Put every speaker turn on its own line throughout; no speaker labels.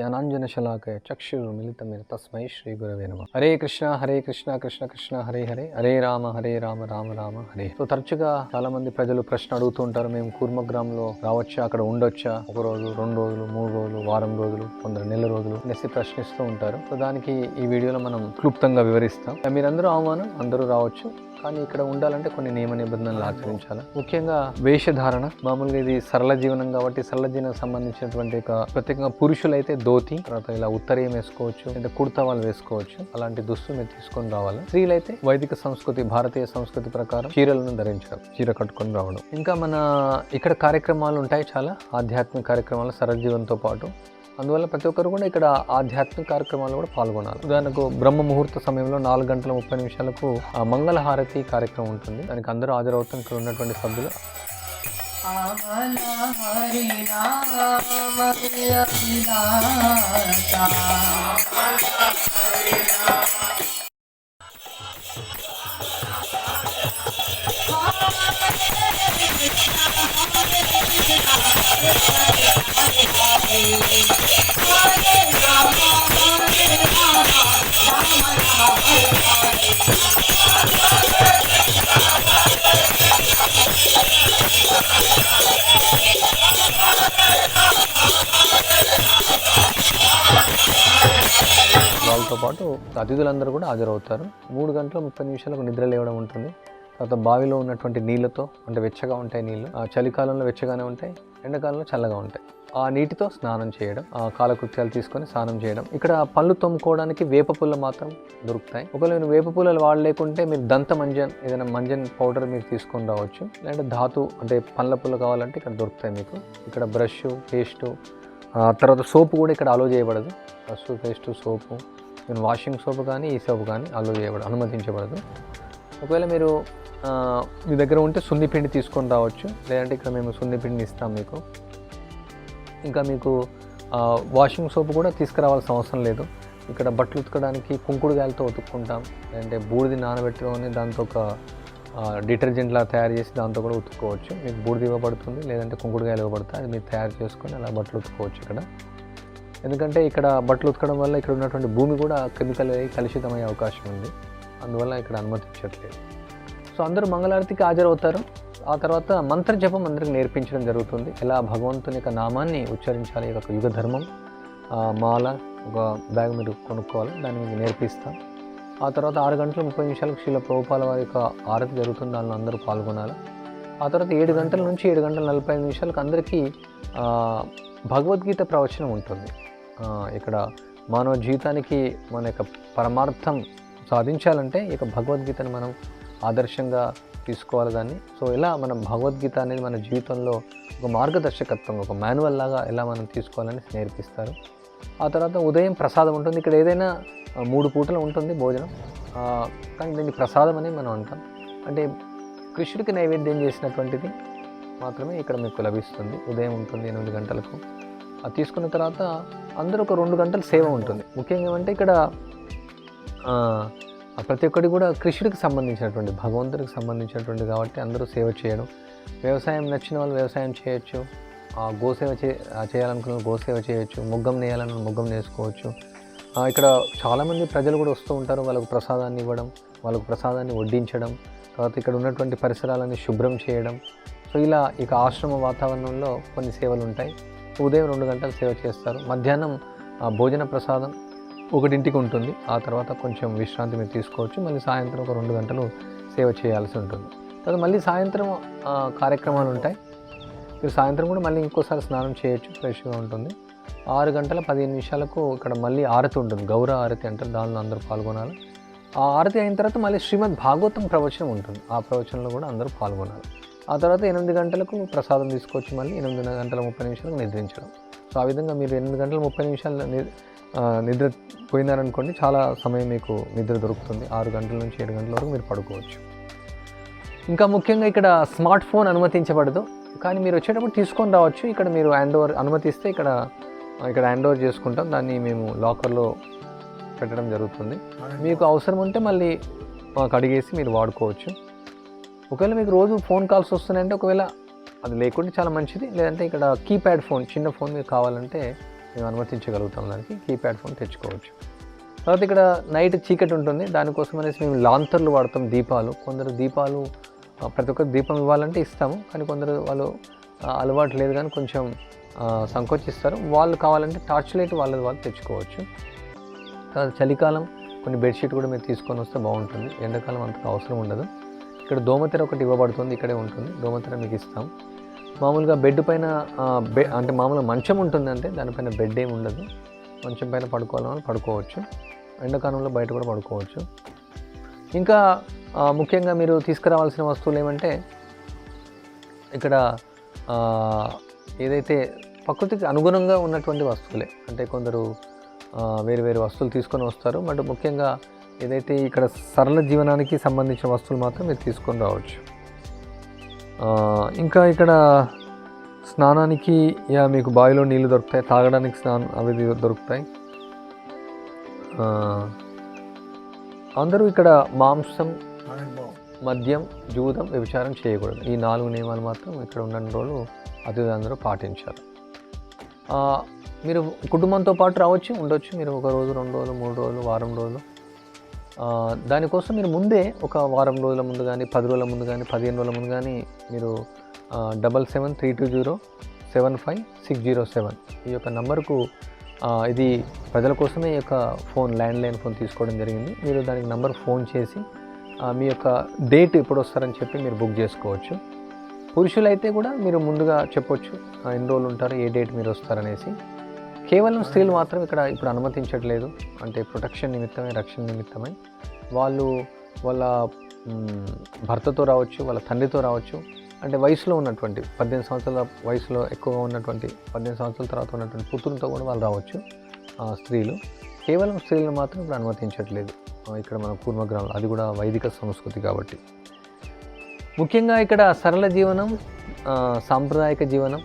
జ్ఞానాంజన శలాకయ చక్షురు మిలితమైన తస్మై శ్రీ గురవే నమ హరే కృష్ణ హరే కృష్ణ కృష్ణ కృష్ణ హరే హరే హరే రామ హరే రామ రామ రామ హరే సో తరచుగా చాలా మంది ప్రజలు ప్రశ్న అడుగుతూ ఉంటారు మేము కూర్మగ్రామంలో రావచ్చా? అక్కడ ఉండొచ్చా? ఒక రోజు రెండు రోజులు మూడు రోజులు వారం రోజులు కొందరు నెల రోజులు అనేసి ప్రశ్నిస్తూ ఉంటారు. సో దానికి ఈ వీడియోలో మనం క్లుప్తంగా వివరిస్తాం. మీరందరూ ఆహ్వానం అందరూ రావచ్చు. కానీ ఇక్కడ ఉండాలంటే కొన్ని నియమ నిబంధనలు ఆచరించాలి. ముఖ్యంగా వేషధారణ. మామూలుగా ఇది సరళ జీవనం కాబట్టి సరళ జీవనం సంబంధించినటువంటి ప్రత్యేకంగా పురుషులైతే ధోతి తర్వాత ఇలా ఉత్తరీయం వేసుకోవచ్చు లేదా కుర్తా వాళ్ళు వేసుకోవచ్చు. అలాంటి దుస్తులు మీరు తీసుకొని రావాలి. స్త్రీలైతే వైదిక సంస్కృతి భారతీయ సంస్కృతి ప్రకారం చీరలను ధరించడం చీర కట్టుకొని రావడం. ఇంకా మన ఇక్కడ కార్యక్రమాలు ఉంటాయి చాలా ఆధ్యాత్మిక కార్యక్రమాలు సరజీవంతో పాటు. అందువల్ల ప్రతి ఒక్కరు కూడా ఇక్కడ ఆధ్యాత్మిక కార్యక్రమాలు కూడా పాల్గొనాలి. ఉదాహరణకు బ్రహ్మ ముహూర్త సమయంలో నాలుగు గంటల ముప్పై నిమిషాలకు ఆ మంగళహారతి కార్యక్రమం ఉంటుంది. దానికి అందరూ హాజరవుతాం ఇక్కడ ఉన్నటువంటి సభ్యులు
అమల హరి నామ అభిలాష.
పాటు అతిథులందరూ కూడా హాజరవుతారు. మూడు గంటల ముప్పై నిమిషాలకు నిద్ర లేవడం ఉంటుంది. తర్వాత బావిలో ఉన్నటువంటి నీళ్ళతో అంటే వెచ్చగా ఉంటాయి నీళ్ళు ఆ చలికాలంలో వెచ్చగానే ఉంటాయి ఎండాకాలంలో చల్లగా ఉంటాయి. ఆ నీటితో స్నానం చేయడం ఆ కాలకృత్యాలు తీసుకొని స్నానం చేయడం. ఇక్కడ పళ్ళు తోముకోవడానికి వేప పుల్ల మాత్రం దొరుకుతాయి. ఒకవేళ మీరు వేప పుల్లలు వాడలేకుంటే మీరు దంత మంజన్ ఏదైనా మంజన్ పౌడర్ మీరు తీసుకొని రావచ్చు. లేదంటే ధాతు అంటే పళ్ళ పుల్ల కావాలంటే ఇక్కడ దొరుకుతాయి మీకు. ఇక్కడ బ్రష్ పేస్టు తర్వాత సోపు కూడా ఇక్కడ అలో చేయబడదు. బ్రష్ పేస్టు సోపు నేను వాషింగ్ సోప్ కానీ ఈ సోప్ కానీ అలో చేయబడదు అనుమతించబడదు. ఒకవేళ మీరు మీ దగ్గర ఉంటే సున్నిపిండి తీసుకొని రావచ్చు. లేదంటే ఇక్కడ మేము సున్నిపిండిని ఇస్తాం మీకు. ఇంకా మీకు వాషింగ్ సోప్ కూడా తీసుకురావాల్సిన అవసరం లేదు. ఇక్కడ బట్టలు ఉతకడానికి కుంకుడుగాయలతో ఉతుక్కుంటాం. లేదంటే బూడిది నానబెట్టుకొని దాంతో ఒక డిటర్జెంట్లా తయారు చేసి దాంతో కూడా ఉతుక్కోవచ్చు. మీకు బూడిది ఇవ్వబడుతుంది. లేదంటే కుంకుడుగాయలు ఇవ్వబడతాయి అది మీరు తయారు చేసుకొని అలా బట్టలు ఉతుక్కోవచ్చు ఇక్కడ. ఎందుకంటే ఇక్కడ బట్టలు ఉతకడం వల్ల ఇక్కడ ఉన్నటువంటి భూమి కూడా కెమికల్ అయ్యి కలుషితమయ్యే అవకాశం ఉంది. అందువల్ల ఇక్కడ అనుమతించట్లేదు సో అందరూ మంగళారతికి హాజరవుతారు. ఆ తర్వాత మంత్ర జపం అందరికి నేర్పించడం జరుగుతుంది. ఎలా భగవంతుని యొక్క నామాన్ని ఉచ్చరించాలి ఇది ఒక యుగ ధర్మం. మాల ఒక బ్యాగ్ మీరు కొనుక్కోవాలి దాన్ని మీకు నేర్పిస్తాం. ఆ తర్వాత ఆరు గంటల ముప్పై నిమిషాలకు శ్రీల ప్రభుపాల వారి యొక్క ఆరతి జరుగుతుంది. దానిలో అందరూ పాల్గొనాలి. ఆ తర్వాత ఏడు గంటల నుంచి ఏడు గంటల నలభై ఐదు నిమిషాలకు అందరికీ భగవద్గీత ప్రవచనం ఉంటుంది. ఇక్కడ మానవ జీవితానికి మన యొక్క పరమార్థం సాధించాలంటే ఈ భగవద్గీతను మనం ఆదర్శంగా తీసుకోవాలి దాన్ని. సో ఇలా మనం భగవద్గీత అనేది మన జీవితంలో ఒక మార్గదర్శకత్వం ఒక మాన్యువల్ లాగా ఎలా మనం తీసుకోవాలని నేర్పిస్తారు. ఆ తర్వాత ఉదయం ప్రసాదం ఉంటుంది. ఇక్కడ ఏదైనా మూడు పూటలు ఉంటుంది భోజనం. కానీ దీన్ని ప్రసాదం అని మనం అంటాం. అంటే కృష్ణుడికి నైవేద్యం చేసినటువంటిది మాత్రమే ఇక్కడ మీకు లభిస్తుంది. ఉదయం ఉంటుంది ఎనిమిది గంటలకు. అది తీసుకున్న తర్వాత అందరూ ఒక రెండు గంటల సేవ ఉంటుంది. ముఖ్యంగా ఏమంటే ఇక్కడ ప్రతి ఒక్కటి కూడా కృషుడికి సంబంధించినటువంటి భగవంతుడికి సంబంధించినటువంటి కాబట్టి అందరూ సేవ చేయడం. వ్యవసాయం నచ్చిన వాళ్ళు వ్యవసాయం చేయొచ్చు. ఆ గోసేవ చే చేయాలనుకున్న గోసేవ చేయొచ్చు. ముగ్గం నేయాలను ముగ్గం నేసుకోవచ్చు. ఇక్కడ చాలామంది ప్రజలు కూడా వస్తూ ఉంటారు వాళ్ళకు ప్రసాదాన్ని ఇవ్వడం వాళ్ళకు ప్రసాదాన్ని వడ్డించడం తర్వాత ఇక్కడ ఉన్నటువంటి పరిసరాలని శుభ్రం చేయడం. సో ఇలా ఇక ఆశ్రమ వాతావరణంలో కొన్ని సేవలు ఉంటాయి. ఉదయం రెండు గంటలు సేవ చేస్తారు. మధ్యాహ్నం భోజన ప్రసాదం ఒకటింటికి ఉంటుంది. ఆ తర్వాత కొంచెం విశ్రాంతి మీరు తీసుకోవచ్చు. మళ్ళీ సాయంత్రం ఒక రెండు గంటలు సేవ చేయాల్సి ఉంటుంది. తర్వాత మళ్ళీ సాయంత్రం కార్యక్రమాలు ఉంటాయి. మీరు సాయంత్రం కూడా మళ్ళీ ఇంకోసారి స్నానం చేయొచ్చు. ఫ్రెష్గా ఉంటుంది. ఆరు గంటల పదిహేను నిమిషాలకు ఇక్కడ మళ్ళీ ఆరతి ఉంటుంది. గౌరవ ఆరతి అంటారు. దానిలో అందరూ పాల్గొనాలి. ఆ ఆరతి అయిన తర్వాత మళ్ళీ శ్రీమద్ భాగవతం ప్రవచనం ఉంటుంది. ఆ ప్రవచనంలో కూడా అందరూ పాల్గొనాలి. ఆ తర్వాత ఎనిమిది గంటలకు ప్రసాదం తీసుకోవచ్చు మళ్ళీ ఎనిమిది గంటల ముప్పై నిమిషాలకు నిద్రించడం. సో ఆ విధంగా మీరు ఎనిమిది గంటల ముప్పై నిమిషాలు ని- నిద్ర పోయినారనుకోండి చాలా సమయం మీకు నిద్ర దొరుకుతుంది. ఆరు గంటల నుంచి ఏడు గంటల వరకు మీరు పడుకోవచ్చు. ఇంకా ముఖ్యంగా ఇక్కడ స్మార్ట్ ఫోన్ అనుమతించబడదు. కానీ మీరు వచ్చేటప్పుడు తీసుకొని రావచ్చు. ఇక్కడ మీరు హ్యాండ్ ఓవర్ అనుమతిస్తే ఇక్కడ ఇక్కడ హ్యాండ్ ఓవర్ చేసుకుంటాం. దాన్ని మేము లాకర్లో పెట్టడం జరుగుతుంది. మీకు అవసరం ఉంటే మళ్ళీ మాకు అడిగేసి మీరు వాడుకోవచ్చు. ఒకవేళ మీకు రోజు ఫోన్ కాల్స్ వస్తున్నాయంటే ఒకవేళ అది లేకుంటే చాలా మంచిది. లేదంటే ఇక్కడ కీప్యాడ్ ఫోన్ చిన్న ఫోన్ మీకు కావాలంటే మేము అనుమతించగలుగుతాం దానికి. కీప్యాడ్ ఫోన్ తెచ్చుకోవచ్చు. తర్వాత ఇక్కడ నైట్ చీకటి ఉంటుంది. దానికోసం అనేసి మేము లాంతర్లు వాడతాం దీపాలు. కొందరు దీపాలు ప్రతి ఒక్కరు దీపం ఇవ్వాలంటే ఇస్తాము. కానీ కొందరు వాళ్ళు అలవాటు లేదు కానీ కొంచెం సంకోచిస్తారు. వాళ్ళు కావాలంటే టార్చ్ లైట్ వాళ్ళది వాళ్ళు తెచ్చుకోవచ్చు. తర్వాత చలికాలం కొన్ని బెడ్షీట్ కూడా మీరు తీసుకొని వస్తే బాగుంటుంది. ఎండాకాలం అంతగా అవసరం ఉండదు. ఇక్కడ దోమతెర ఒకటి ఇవ్వబడుతుంది ఇక్కడే ఉంటుంది. దోమతెర మీకు ఇస్తాం. మామూలుగా బెడ్ పైన బె అంటే మామూలుగా మంచం ఉంటుందంటే దానిపైన బెడ్ ఏమి ఉండదు. మంచం పైన పడుకోవాలని పడుకోవచ్చు. ఎండాకాలంలో బయట కూడా పడుకోవచ్చు. ఇంకా ముఖ్యంగా మీరు తీసుకురావాల్సిన వస్తువులు ఏమంటే ఇక్కడ ఏదైతే ప్రకృతికి అనుగుణంగా ఉన్నటువంటి వస్తువులే. అంటే కొందరు వేరు వేరు వస్తువులు తీసుకొని వస్తారు. బట్ ముఖ్యంగా ఏదైతే ఇక్కడ సరళ జీవనానికి సంబంధించిన వస్తువులు మాత్రం మీరు తీసుకొని రావచ్చు. ఇంకా ఇక్కడ స్నానానికి యా మీకు బావిలో నీళ్ళు దొరుకుతాయి తాగడానికి స్నానం అవి దొరుకుతాయి. అందరూ ఇక్కడ మాంసం మద్యం జూదం వ్యభిచారం చేయకూడదు. ఈ నాలుగు నియమాలు మాత్రం ఇక్కడ ఉన్న రోజులు అతిథులు అందరూ పాటించారు మీరు కుటుంబంతో పాటు రావచ్చు ఉండొచ్చు. మీరు ఒక రోజు రెండు రోజులు మూడు రోజులు వారం రోజులు దానికోసం మీరు ముందే ఒక వారం రోజుల ముందు కానీ పది రోజుల ముందు కానీ పదిహేను రోజుల ముందు కానీ మీరు double seven three two zero seven five six zero seven ఈ యొక్క నంబర్కు ఇది ప్రజల కోసమే ఈ యొక్క ఫోన్ ల్యాండ్లైన్ ఫోన్ తీసుకోవడం జరిగింది. మీరు దానికి నంబర్ ఫోన్ చేసి మీ యొక్క డేట్ ఎప్పుడు వస్తారని చెప్పి మీరు బుక్ చేసుకోవచ్చు. పురుషులైతే కూడా మీరు ముందుగా చెప్పొచ్చు ఆ, ఎన్ని రోజులు ఉంటారు ఏ డేట్ మీరు వస్తారనేసి. కేవలం స్త్రీలు మాత్రం ఇక్కడ ఇప్పుడు అనుమతించట్లేదు. అంటే ప్రొటెక్షన్ నిమిత్తమే రక్షణ నిమిత్తమే. వాళ్ళు వాళ్ళ భర్తతో రావచ్చు వాళ్ళ తండ్రితో రావచ్చు. అంటే వయసులో ఉన్నటువంటి పద్దెనిమిది సంవత్సరాల వయసులో ఎక్కువగా ఉన్నటువంటి పద్దెనిమిది సంవత్సరాల తర్వాత ఉన్నటువంటి పుత్రులతో కూడా వాళ్ళు రావచ్చు స్త్రీలు. కేవలం స్త్రీలను మాత్రం ఇప్పుడు అనుమతించట్లేదు. ఇక్కడ మన కూర్మగ్రామంలో అది కూడా వైదిక సంస్కృతి కాబట్టి. ముఖ్యంగా ఇక్కడ సరళ జీవనం సాంప్రదాయక జీవనం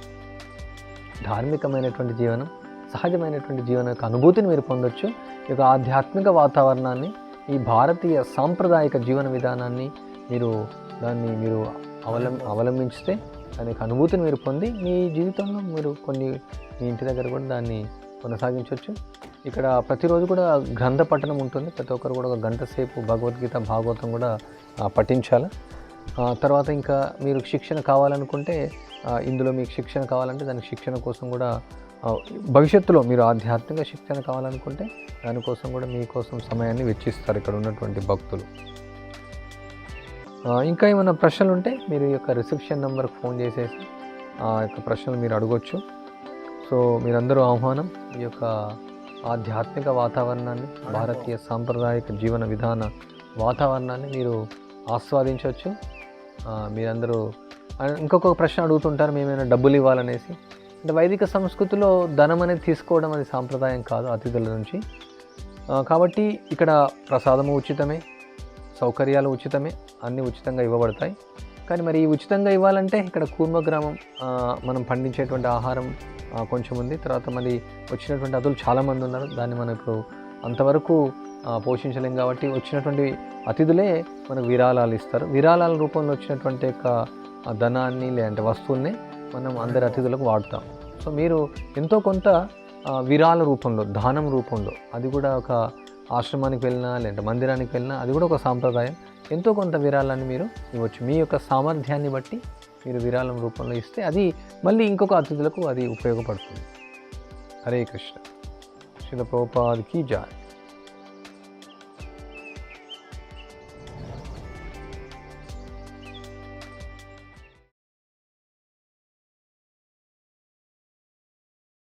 ధార్మికమైనటువంటి జీవనం సహజమైనటువంటి జీవన యొక్క అనుభూతిని మీరు పొందొచ్చు. ఈ యొక్క ఆధ్యాత్మిక వాతావరణాన్ని ఈ భారతీయ సాంప్రదాయక జీవన విధానాన్ని మీరు దాన్ని మీరు అవలం అవలంబించితే దాని యొక్క అనుభూతిని మీరు పొంది మీ జీవితంలో మీరు కొన్ని మీ ఇంటి దగ్గర కూడా దాన్ని కొనసాగించవచ్చు ఇక్కడ ప్రతిరోజు కూడా గ్రంథ పఠనం ఉంటుంది. ప్రతి ఒక్కరు కూడా ఒక గంట సేపు భగవద్గీత భాగవతం కూడా పఠించాలి. తర్వాత ఇంకా మీరు శిక్షణ కావాలనుకుంటే ఇందులో మీకు శిక్షణ కావాలంటే దానికి శిక్షణ కోసం కూడా భవిష్యత్తులో మీరు ఆధ్యాత్మిక శిక్షణ కావాలనుకుంటే దానికోసం కూడా మీకోసం సమయాన్ని వెచ్చిస్తారు ఇక్కడ ఉన్నటువంటి భక్తులు. ఇంకా ఏమైనా ప్రశ్నలు ఉంటే మీరు ఈ యొక్క రిసెప్షన్ నెంబర్కి ఫోన్ చేసేసి ఆ యొక్క ప్రశ్నలు మీరు అడగొచ్చు. సో మీరందరూ ఆహ్వానం ఈ యొక్క ఆధ్యాత్మిక వాతావరణాన్ని భారతీయ సాంప్రదాయక జీవన విధాన వాతావరణాన్ని మీరు ఆస్వాదించవచ్చు. మీరందరూ ఇంకొక ప్రశ్న అడుగుతుంటారు మేమైనా డబ్బులు ఇవ్వాలనేసి. అంటే వైదిక సంస్కృతిలో ధనం అనేది తీసుకోవడం అది సాంప్రదాయం కాదు అతిథుల నుంచి. కాబట్టి ఇక్కడ ప్రసాదము ఉచితమే సౌకర్యాలు ఉచితమే అన్నీ ఉచితంగా ఇవ్వబడతాయి. కానీ మరి ఉచితంగా ఇవ్వాలంటే ఇక్కడ కూర్మ గ్రామం మనం పండించేటువంటి ఆహారం కొంచెం ఉంది. తర్వాత మరి వచ్చినటువంటి అతులు చాలామంది ఉన్నారు. దాన్ని మనం ఇప్పుడు అంతవరకు పోషించలేం కాబట్టి వచ్చినటువంటి అతిథులే మనకు విరాళాలు ఇస్తారు. విరాళాల రూపంలో వచ్చినటువంటి యొక్క ధనాన్ని లేదంటే వస్తువుల్ని మనం అందరి అతిథులకు వాడతాం. సో మీరు ఎంతో కొంత విరాళ రూపంలో దానం రూపంలో అది కూడా ఒక ఆశ్రమానికి వెళ్ళినా లేదంటే మందిరానికి వెళ్ళినా అది కూడా ఒక సాంప్రదాయం. ఎంతో కొంత విరాళాన్ని మీరు ఇవ్వచ్చు. మీ యొక్క సామర్థ్యాన్ని బట్టి మీరు విరాళం రూపంలో ఇస్తే అది మళ్ళీ ఇంకొక అతిథులకు అది ఉపయోగపడుతుంది. హరే కృష్ణ. శిల ప్రభుపాదికి జాయ్.